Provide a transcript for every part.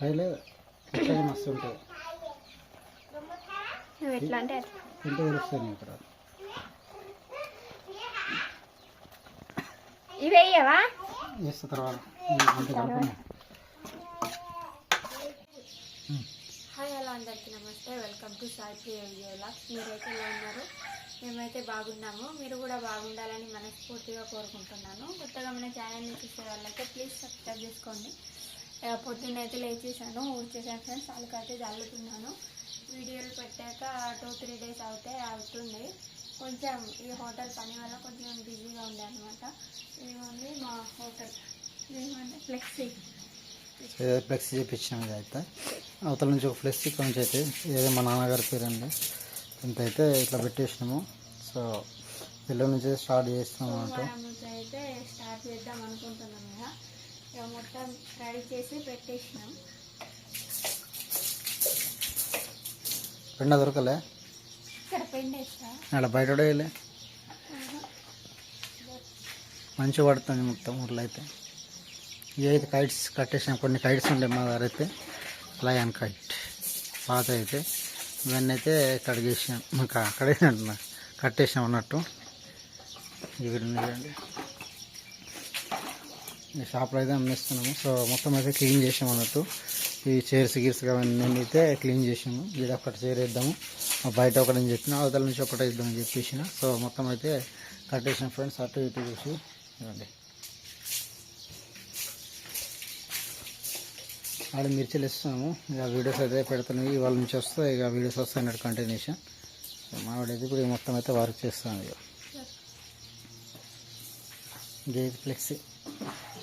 మస్తు ఉంటుంది నువ్వు ఎట్లా అంటే అట్లా. తింటే తెలుస్తుంది ఇక్కడ ఇవి వేయవా వేస్తా తర్వాత. అంత కలుపుకున్నాం హాయ్ హలో అందరికీ నమస్తే. వెల్కమ్ టు సాయి ప్రియ మీరైతే ఎలా ఉన్నారు? మేమైతే బాగున్నాము. మీరు కూడా బాగుండాలని మనస్ఫూర్తిగా కోరుకుంటున్నాను. కొత్తగా మన ఛానల్ని చూసే వాళ్ళైతే ప్లీజ్ సబ్స్క్రైబ్ చేసుకోండి. పొద్దున్న అయితే లేచేసాను ఊడ్చేసాను ఫ్రెండ్స్ వాళ్ళకైతే చల్లుతున్నాను వీడియోలు పెట్టాక టూ త్రీ డేస్ అవుతే అవుతుంది. కొంచెం ఈ హోటల్ పని వల్ల కొంచెం బిజీగా ఉండే అనమాట ఇదిగోండి మా హోటల్? ఇదిగోండి ఫ్లెక్సీ. ఫ్లెక్స్ ఇది అయితే. అవతల నుంచి ఒక ఫ్లెక్స్ నుంచి అయితే ఏదో మా నాన్నగారి పేరు అండి ఇంత అయితే ఇట్లా పెట్టేసినాము. సో ఎల్లుండి నుంచి స్టార్ట్ చేస్తున్నాం నుంచి అయితే స్టార్ట్ చేద్దాం అనుకుంటున్నాం కదా. ఇక మొత్తం రెడీ చేసి పెట్టేసినాం. పెండ దొరకలే? ఇక్కడ బయట కూడా వేయలే మంచిగా పడుతుంది మొత్తం ఊర్లో అయితే. ఇవి అయితే కైట్స్ కట్టేసాం కొన్ని కైట్స్ ఉండే మా దగ్గర అయితే. Lion kite. పాత అయితే. ఇవన్నీ అయితే కడిగేసాం ఇంకా కడిగినట్టు కట్టేసాం అన్నట్టు. ఇవి షాప్లో అయితే అమ్మేస్తున్నాము. సో మొత్తం అయితే క్లీన్ చేసాం అన్నట్టు. ఈ చైర్స్ గిర్స్ అవన్నీ అయితే క్లీన్ చేసాము. ఇక్కడ ఒకటి చైర్ వేద్దాము. బయట ఒకటి అని చెప్పిన అవతల నుంచి ఒకటి వేద్దామని చెప్పేసిన. సో మొత్తం అయితే కట్టేసాం ఫ్రెండ్స్ అటు ఇటు చూసి. ఇవ్వండి. ఆడ మిర్చిలు ఇస్తున్నాము ఇక వీడియోస్ అయితే పెడుతున్నాయి. ఇవాళ నుంచి వస్తాయి. ఇక వీడియోస్ వస్తాయి అన్నట్టు కంటిన్యూషన్ మావిడైతే ఇప్పుడు మొత్తం అయితే వర్క్ చేస్తాను ఇక. ఇదే ఫ్లెక్సీ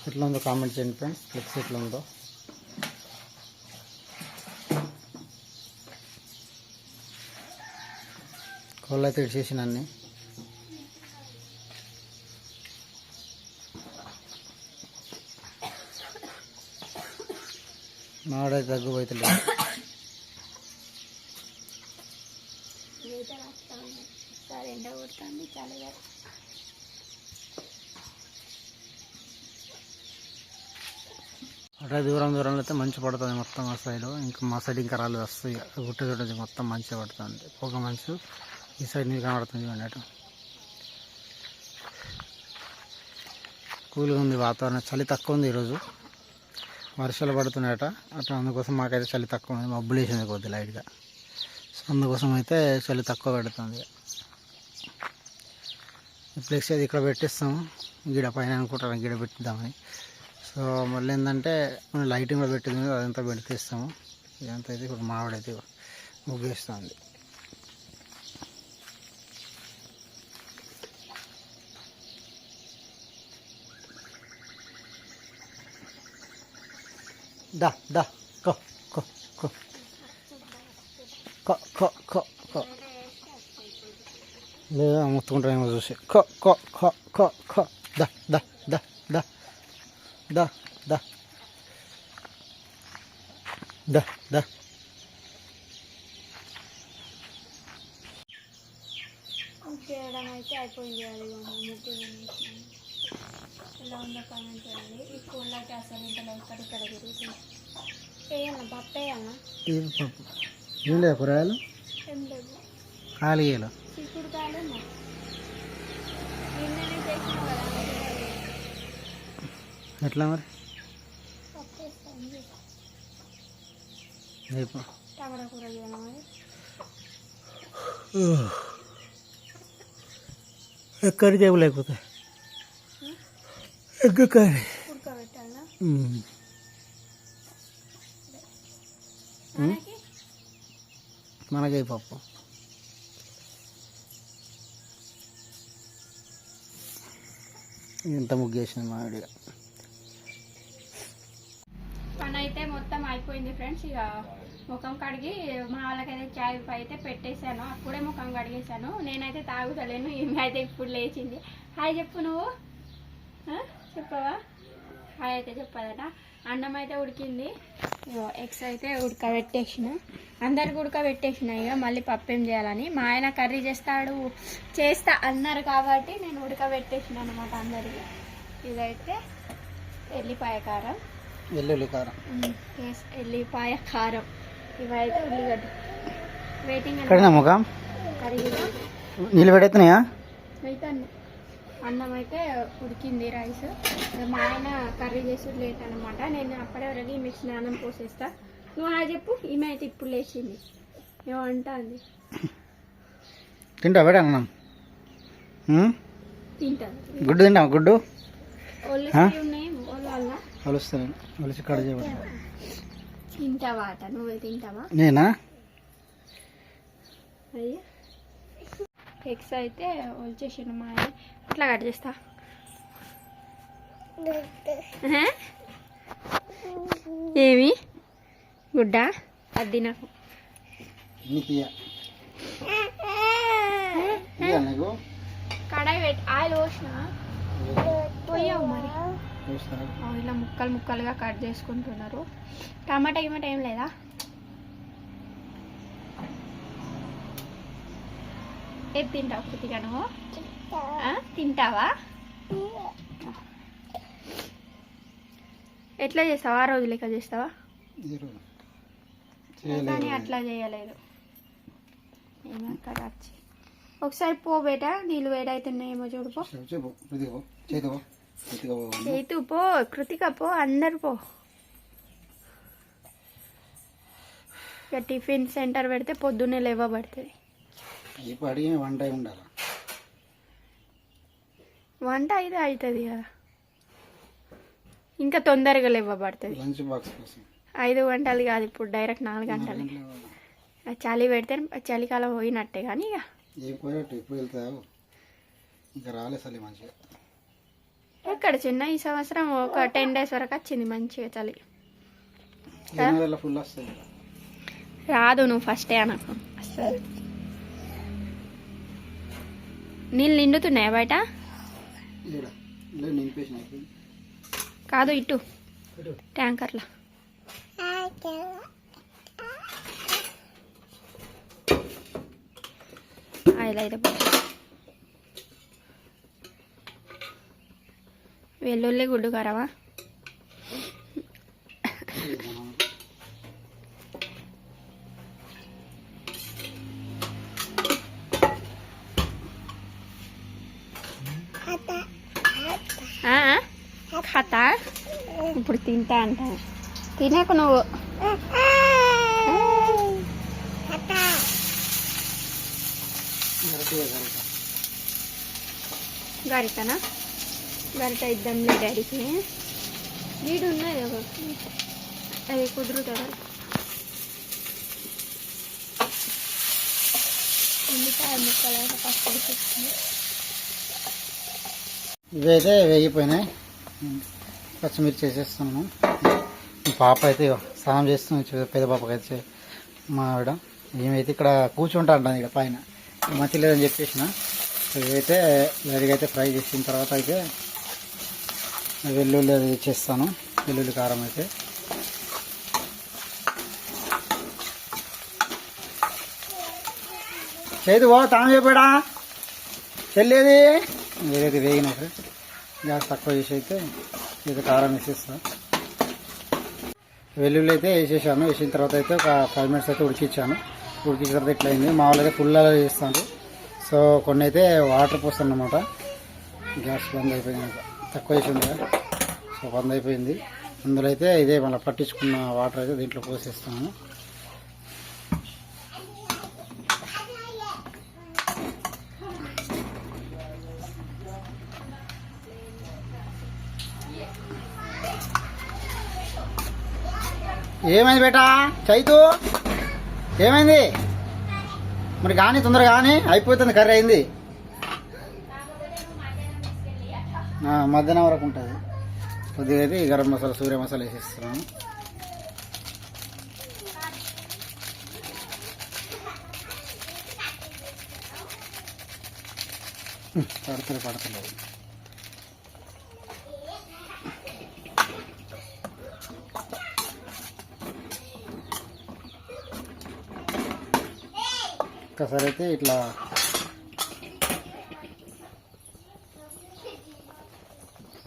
ఎట్లా ఉందో కామెంట్ చేయండి ఫ్రెండ్స్ ఫ్లెక్సీ ఎట్లా ఉందో. కోళ్ళు అయితే ఇడిచేసిన అన్ని. మావాడైతే తగ్గిపోతుంది ఈత ఎండ కొడుతుంది చాలా అటే దూరం దూరంలో అయితే మంచి పడుతుంది మొత్తం మా సైడ్ ఇంకా మా సైడ్ ఇంకా రాలేదు. వస్తాయి గుట్ట చూడదు మొత్తం మంచిగా పడుతుంది. పొగ మంచు ఈ సైడ్ నీరు కనబడుతుంది చూడండి అటు. కూల్గా ఉంది వాతావరణం. చలి తక్కువ ఉంది ఈరోజు. వర్షాలు పడుతున్నాయట. అట్లా అందుకోసం మాకైతే చలి తక్కువ ఉంది. మబ్బులు వేసింది కొద్ది లైట్గా సో అందుకోసం అయితే చలి తక్కువ పెడుతుంది ఫ్లెక్స్ అది ఇక్కడ పెట్టేస్తాము. గిడ పైన అనుకుంటాను గిడ పెట్టిద్దామని. సో మళ్ళీ ఏంటంటే మనం లైటింగ్లో పెట్టింది అదంతా పెడితేస్తాము ఇదంతా అయితే ఇప్పుడు మామిడైతే ముగ్గేస్తుంది. దా దా కో కో కో. కో కో కో కో. లేదా మొత్తుకుంటారేమో చూసి. కో కో కో కో కో. ద దా దా. దా దా. దా దా. చేయడం అయితే అయిపోయింది అది ముగ్గు వేసేసాను. ఎలా ఉందో కామెంట్ చేయండి. ఈ కోళ్ళకి అసలు ఇంతలో ఇక్కడిక్కడ తిరుగుతుంది వేయన్నా పప్పు వేయన్నా ఇది పప్పు? ఏం లేదు కూరగాయలు? ఏం లేదు ఖాళీలు చిక్కుడు ఉన్నాయి నిన్ననే చేసిన కదా. ఎట్లా మరి? ఎక్కడి చేపు లేకపోతే? ఎగ్గు కర్రీ మనకై? పప్పు. ఇంత ముగ్గేసిన మామిడిగా ఫ్రెండ్స్ ఇక ముఖం కడిగి మా వాళ్ళకైతే చాయ్ అయితే పెట్టేశాను. అప్పుడే ముఖం కడిగేశాను. నేనైతే తాగుతలేను ఈమె అయితే ఇప్పుడు లేచింది. హాయ్ చెప్పు నువ్వు. చెప్పవా? హాయ్ అయితే చెప్పదట. అన్నం అయితే ఉడికింది. ఎగ్స్ అయితే ఉడకబెట్టేసిన. అందరికి ఉడకబెట్టేసిన ఇక మళ్ళీ పప్పు ఏం చేయాలని. మా ఆయన కర్రీ చేస్తాడు చేస్తా అన్నారు కాబట్టి నేను ఉడకబెట్టేసిన అనమాట అందరికి. ఇదైతే ఎల్లిపాయ కారం. వెల్లుల్లి కారం. ఎల్లిపాయ కారం. ఇవైతే ఉల్లిగడ్డ. వెయిటింగ్ ఇక్కడనే ముఖం? నీళ్ళు పెడుతున్నాయా? అన్నం. అయితే ఉడికింది రైస్. మా ఆయన కర్రీ చేసి లేట్ అనమాట నేను అప్పుడే వరకు ఈమె స్నానం పోసేస్తా. నువ్వు ఆ చెప్పు ఈమె అయితే ఇప్పుడు లేచింది. ఏమంటుంది తింటా పెట్టా అన్నం? తింటాను గుడ్డు తింటావా? గుడ్డు ఒళ్ళు ఆ? ఉన్నాయి ఒళ్ళు వల్ల కలుస్తాను. కలిసి కడ చేయబడి. తింటావా అట? నువ్వే తింటావా? నేనా? ఎగ్స్ అయితే వచ్చేసిండు మా ఆయన. ఇట్లా కట్ చేస్తా. ఏమి? గుడ్డ? అది నీకు. కడాయి పెట్టి ఆయిల్ పోసిన పోయావు మరి? ఇలా ముక్కలు ముక్కలుగా కట్ చేసుకుంటున్నారు. టమాటా గిమాటా ఏం లేదా? ఏది తింటావు నువ్వు? ఆ, తింటావా? ఎట్లా చేస్తావా? ఆ రోజు లెక్క చేస్తావా? కానీ అట్లా చేయలేదు. వచ్చి. ఒకసారి పో బేట నీళ్ళు వేడవుతున్నాయేమో చూడుపో చేతు పో కృతిక పో అందరు పో. ఇక టిఫిన్ సెంటర్ పెడితే పొద్దున్నే లేవబడుతుంది. ఇప్పుడు అడిగి వన్ టైం ఉండాలి. వంట అయితే అవుతుంది కదా. ఇంకా తొందరగా లేవబడుతుంది. లంచ్ బాక్స్ కోసం. ఐదు గంటలు కాదు ఇప్పుడు డైరెక్ట్ నాలుగు గంటలు. ఆ చలి పెడితే చలికాలం పోయినట్టే కానీ ఇక. ఇప్పుడు వెళ్తావు? ఇంకా రాలే సలి మంచిగా. ఎక్కడ చిన్న ఈ సంవత్సరం ఒక టెన్ డేస్ వరకు వచ్చింది మంచిగా చలి. రాదు నువ్వు ఫస్టే అనకు. అసలు నీళ్ళు నిండుతున్నాయా బయట? కాదు ఇటు. ఇటు. ట్యాంకర్లో. ఆయిల్ అయితే వెల్లుల్లి గుడ్డు కారవా? ఖాతా? ఇప్పుడు తింటా అంట. తినకు నువ్వు. గరిటె గరిటె. గరిటనా గరిట ఇద్దాంలే డాడీకి వీడు ఉన్నది అది ఉల్లిపాయ ముక్కలు ఫస్ట్ వేసేస్తుంది ఇవైతే వేగిపోయినాయి. పచ్చిమిర్చి వేసేస్తున్నాము పాప అయితే స్నానం చేస్తుంది. చూ- పెద్ద పాపకి అయితే మా ఆవిడ. ఏమైతే ఇక్కడ కూర్చుంటా అంటాను ఇక్కడ పైన. మంచి లేదని చెప్పేసిన. ఇవైతే వేడిగా అయితే ఫ్రై చేసిన తర్వాత అయితే వెల్లుల్లి అది చేస్తాను. వెల్లుల్లి కారం అయితే. చేతి పో తాను చెప్పాడా? చెల్లేది? వేరేది వేగినాయి ఫ్రెండ్స్ గ్యాస్ తక్కువ చేసి అయితే ఇది కారం వేసేస్తా. వెల్లుల్లి అయితే వేసేసాను. వేసిన తర్వాత అయితే ఒక ఫైవ్ మినిట్స్ అయితే ఉడికిచ్చాను. ఉడికించిన తర్వాత ఇట్లా అయింది? మా అయితే ఫుల్ అలా చేస్తాను సో కొన్ని అయితే వాటర్ పోస్తాను అనమాట గ్యాస్ బంద్ అయిపోయింది తక్కువ వేసింది కదా. సో బంద్ అయిపోయింది అందులో అయితే ఇదే మళ్ళీ పట్టించుకున్న వాటర్ అయితే దీంట్లో పోసేస్తాను ఏమైంది బేటా? చైతు? ఏమైంది? మరి కానీ తొందరగా కానీ అయిపోతుంది కర్రీ అయింది. మధ్యాహ్నం వరకు ఉంటుంది. కొద్దిగా అయితే ఈ గరం మసాలా సూర్య మసాలా వేసేస్తున్నాను పడతలే పడతలేదు ఒక్కసారి అయితే ఇట్లా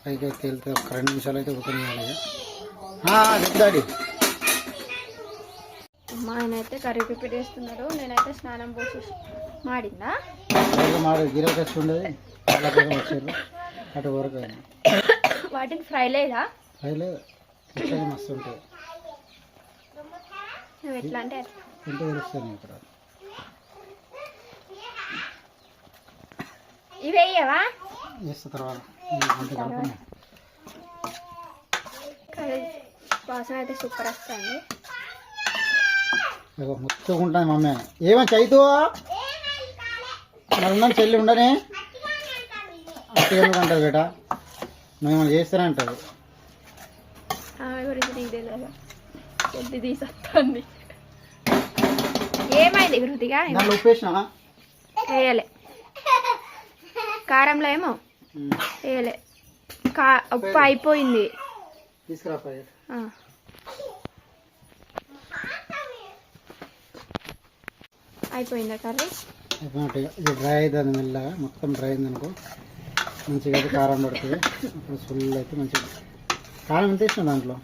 పైకి అయితే వెళ్తే ఒక రెండు నిమిషాలు అయితే ఉడకనియాలి ఇక. చెప్తాడి మా ఆయన అయితే కర్రీ ప్రిపేర్ చేస్తున్నాడు. నేనైతే స్నానం పోసి మాడిందా? మాడు గిరాకీ వచ్చి ఉండేది. చాలా దూరం వచ్చారు అటు వరకు వాటిని ఫ్రై లేదా? అయిలే చికెన్ మస్తు ఉంటుంది నువ్వు ఎట్లా అంటే. తింటే తెలుస్తాను ఇక్కడ. ఇవి వేయవా చేస్తా తర్వాత. వాసన అయితే సూపర్ వస్తుంది. మొత్తం ఉంటుంది మమ్మీ. ఏమని చైతు? మరి ఉన్నాను చెల్లి ఉండని అట్టి ఎందుకంటుంది బేట? మేము చేస్తూనే అంటారు? ఏమైంది కృతిగా దాంట్లో ఉప్పు వేసినా వేయలే కారంలో ఏమో వేయలే. కా ఉప్పు అయిపోయింది. అయిపోయిందా కర్రీ? ఇది డ్రై అవుతుంది మెల్లగా. మొత్తం డ్రై అయింది అనుకో. మంచిగా అయితే కారం పడుతుంది. అప్పుడు ఫుల్ అయితే మంచిగా కారం ఎంత వేసిన దాంట్లో?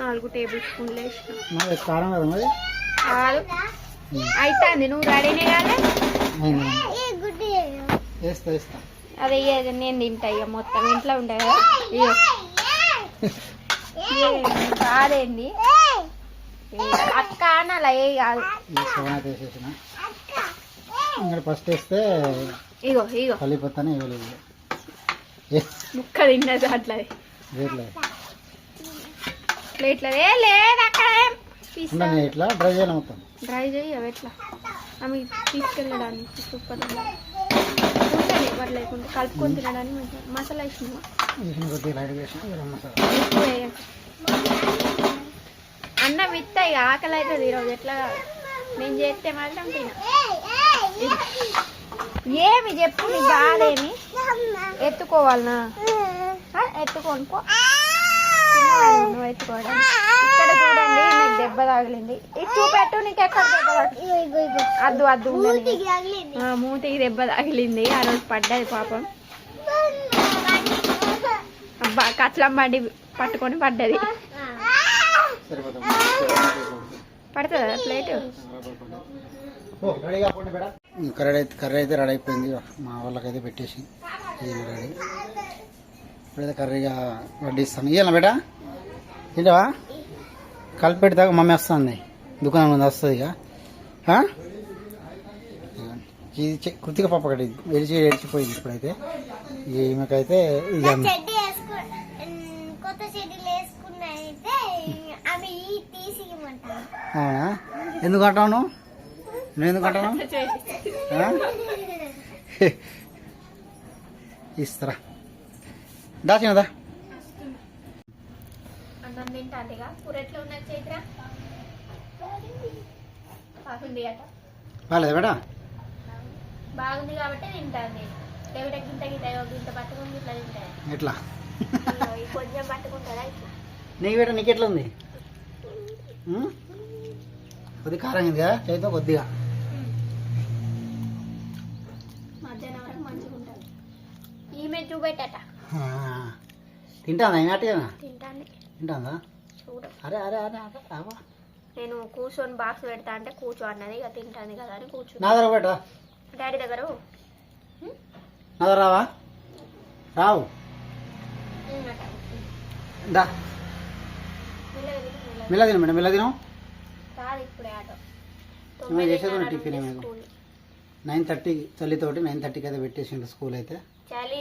నాలుగు టేబుల్ స్పూన్లు వేసిన. కారం కదా మరి? కాదు. నువ్వు రెడీనే కాదే అదే ఇయ్యేది నేను తింటా ఇక మొత్తం. ఇంట్లో ఉంటాయి కదా? ఇయ్యో. ఏ, కాదేంది ఏ, అక్క కాదు ఈ సెవెన్ అయితే వేసేసిన ఇంకా ఫస్ట్ వేస్తే ఇగో ఇగో. కలిపోతానే ఇవ్వలేదు ముక్క తిన్నది ప్లేట్లో లేదు అక్కడ. ఉండని ఇట్లా డ్రై చేయాలి మొత్తం. డ్రై చేయి అవి ఎట్లా ఆమె తీసుకెళ్ళడానికి సూపర్ ఎవరు లేకుండా కలుపుకొని తినడానికి మంచిగా మసాలా వేసినావా? వేసిన కొద్దిగా లైట్ వేసిన గరం మసాలా. ఎక్కువ వేయకు. అన్నం ఇక ఆకలి అవుతుంది ఈరోజు. ఎట్లా నేను చేస్తే మాత్రం తిన. ఏమి చెప్పు నీ బాధేమి ఎత్తుకోవాలనా? ఆ, ఇక్కడ చూడండి నీకు దెబ్బ తగిలింది ఇది చూపెట్టు నీకు ఎక్కడ దెబ్బ అద్దు అద్దు మూతికి దెబ్బ తగిలింది ఆ రోజు పడ్డది పాపం అబ్బా కచ్చలం బండి పట్టుకొని పడ్డది పడుతుందా ప్లేట్ కర్ర కర్రీ అయితే కర్రీ అయితే రెడీ అయిపోయింది. మా వాళ్ళకైతే పెట్టేసి రెడీ. ఇప్పుడైతే కర్రీగా వడ్డిస్తాను. ఇయ్యాల బేట? ఏంటవా కలిపి పెడతాక మమ్మీ వస్తుంది. దుకాణం ముందు వస్తుంది ఇక. ఇది కృతిక పాప ఒకటి ఎడిచి ఎడిచిపోయింది ఇప్పుడైతే. ఈమెకైతే ఇది అవునా? ఎందుకు అంటావు నువ్వు? ఎందుకు అంటావు ఆ? ఇస్తారా దాచినదా అన్నం తింటాందిగా. కూర ఎట్లా ఉన్నది చైత్ర? బాగుంది అట. బాగాలేదా బేటా? బాగుంది కాబట్టి తింటాంది. లేకపోతే గింత గింత ఇగో గింత పట్టుకుని ఇట్లా తింటాయి ఎట్లా? కొంచెం పట్టుకుంటారా ఇట్లా? నీకు బేట నీకు ఎట్లా ఉంది ఉం? కొద్దిగా కారం ఇది కదా చేతితో కొద్దిగా. మధ్యాహ్నం వరకు మంచిగా ఉంటుంది ఈమె చూపెట్టట. తింటాందా ఈ నాటిగా తింటాంది అరే అరే అరే అరే. నేను కూర్చొని బాక్స్ పెడతా అంటే కూర్చో అన్నది ఇక తింటాంది కదా అని కూర్చో నా దగ్గర బేట డాడీ దగ్గర నా దగ్గర రావా? రావు. దా. మెల్ల తిను మేడం మెల్ల తిను. చేసేది? Tiffin school. నైన్ థర్టీ చలితోటి నైన్ థర్టీకి అయితే పెట్టేసిండు స్కూల్ అయితే. చలి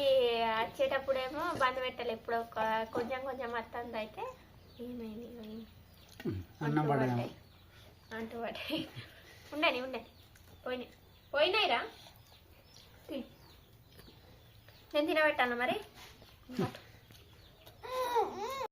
వచ్చేటప్పుడేమో బంద్ పెట్టాలి. ఇప్పుడు ఒక కొంచెం కొంచెం వస్తుంది అయితే ఏమైంది అన్నం పడేమో అంటూ పట్టే ఉండని ఉండని పోయినాయి. పోయినాయిరా? నేను తినబెట్టాను మరి?